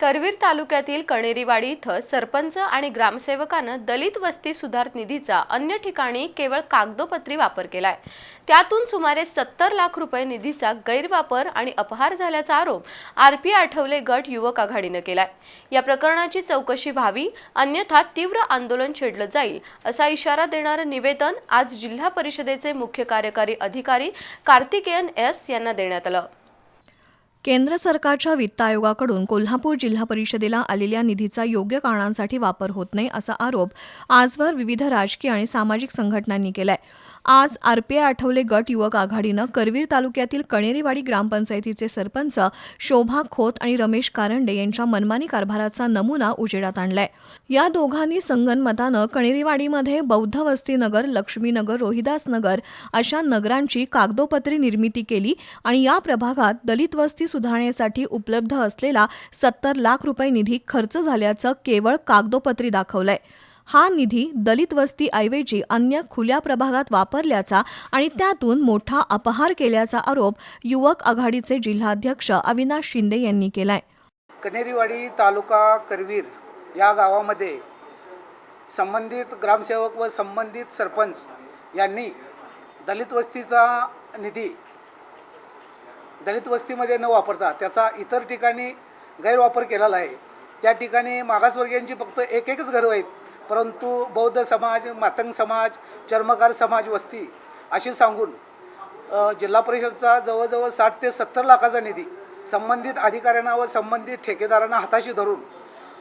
करवीर तालुक्यातील कणेरीवाडी इथं सरपंच आणि ग्रामसेवकानं दलित वस्ती सुधार निधीचा अन्य ठिकाणी केवळ कागदोपत्री वापर केलाय. त्यातून सुमारे सत्तर लाख रुपये निधीचा गैरवापर आणि अपहार झाल्याचा आरोप आरपी आठवले गट युवक आघाडीनं केलाय. या प्रकरणाची चौकशी व्हावी अन्यथा तीव्र आंदोलन छेडलं जाईल असा इशारा देणारं निवेदन आज जिल्हा परिषदेचे मुख्य कार्यकारी अधिकारी कार्तिकेयन एस यांना देण्यात आलं. केंद्र सरकारच्या वित्त आयोगाकडून कोल्हापूर जिल्हा परिषदेला आलेल्या निधीचा योग्य कारणांसाठी वापर होत नाही असा आरोप आजवर विविध राजकीय आणि सामाजिक संघटनांनी केलाय. आज आरपीआय आठवले गट युवक आघाडीनं करवीर तालुक्यातील कणेरीवाडी ग्रामपंचायतीचे सरपंच शोभा खोत आणि रमेश कारंडे यांच्या मनमानी कारभाराचा नमुना उजेडात आणलाय. या दोघांनी संगनमतानं कणेरीवाडीमध्ये बौद्ध वस्तीनगर लक्ष्मीनगर रोहिदास नगर अशा नगरांची कागदोपत्री निर्मिती केली आणि या प्रभागात दलित वस्ती सुधारणेसाठी उपलब्ध असलेला सत्तर लाख रुपये निधी खर्च झाल्याचं केवळ कागदोपत्री दाखवलंय. हा निधी दलित वस्तीऐवजी अन्य खुल्या प्रभागात वापरल्याचा आणि त्यातून मोठा अपहार केल्याचा आरोप युवक आघाडीचे जिल्हाध्यक्ष अविनाश शिंदे यांनी केलाय. कनेरीवाडी तालुका करवीर या गावामध्ये संबंधित ग्रामसेवक व संबंधित सरपंच यांनी दलित वस्तीचा निधी दलित वस्तीमध्ये न वापरता त्याचा इतर ठिकाणी गैरवापर केलेला आहे. त्या ठिकाणी मागासवर्गीयांची फक्त एक एकच घरं आहेत. परंतु बौद्ध समाज मातंग समाज चर्मकार समाज वस्ती अशी सांगून जिल्हा परिषदचा जवळजवळ साठ ते सत्तर लाखाचा निधी संबंधित अधिकाऱ्यांना व संबंधित ठेकेदारांना हाताशी धरून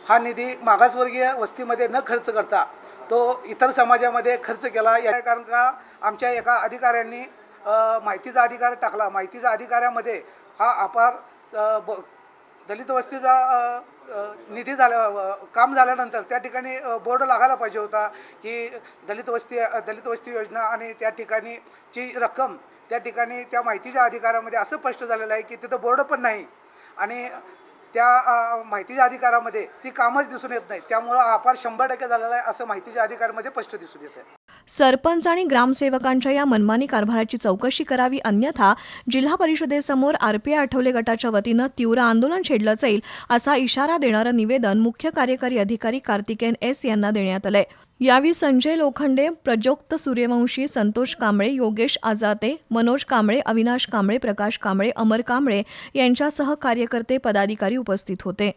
हा निधी मागासवर्गीय वस्तीमध्ये न खर्च करता तो इतर समाजामध्ये खर्च केला. या कारण का आमच्या एका अधिकाऱ्यांनी माहितीचा अधिकार टाकला. माहितीचा अधिकाऱ्यामध्ये हा अपार ब दलित वस्तीचा निधी झाल्या काम झाल्यानंतर त्या ठिकाणी बोर्ड लागायला पाहिजे होता की दलित वस्ती दलित वस्ती योजना आणि त्या ठिकाणीची रक्कम त्या ठिकाणी त्या माहितीच्या अधिकारामध्ये असं स्पष्ट झालेलं आहे की तिथं बोर्ड पण नाही आणि त्या माहितीच्या अधिकारामध्ये ती कामच दिसून येत नाही. त्यामुळं अपार शंभर टक्के झालेला आहे असं माहितीच्या अधिकारामध्ये स्पष्ट दिसून येत आहे. सरपंच आणि ग्रामसेवकांच्या या मनमानी कारभाराची चौकशी करावी अन्यथा जिल्हा परिषदेसमोर आरपीआय आठवले गटाच्या वतीनं तीव्र आंदोलन छेडलं जाईल असा इशारा देणारं निवेदन मुख्य कार्यकारी अधिकारी कार्तिकेन एस यांना देण्यात आलंय. यावेळी संजय लोखंडे प्रजोक्त सूर्यवंशी संतोष कांबळे योगेश आजाते मनोज कांबळे अविनाश कांबळे प्रकाश कांबळे अमर कांबळे यांच्यासह कार्यकर्ते पदाधिकारी उपस्थित होते.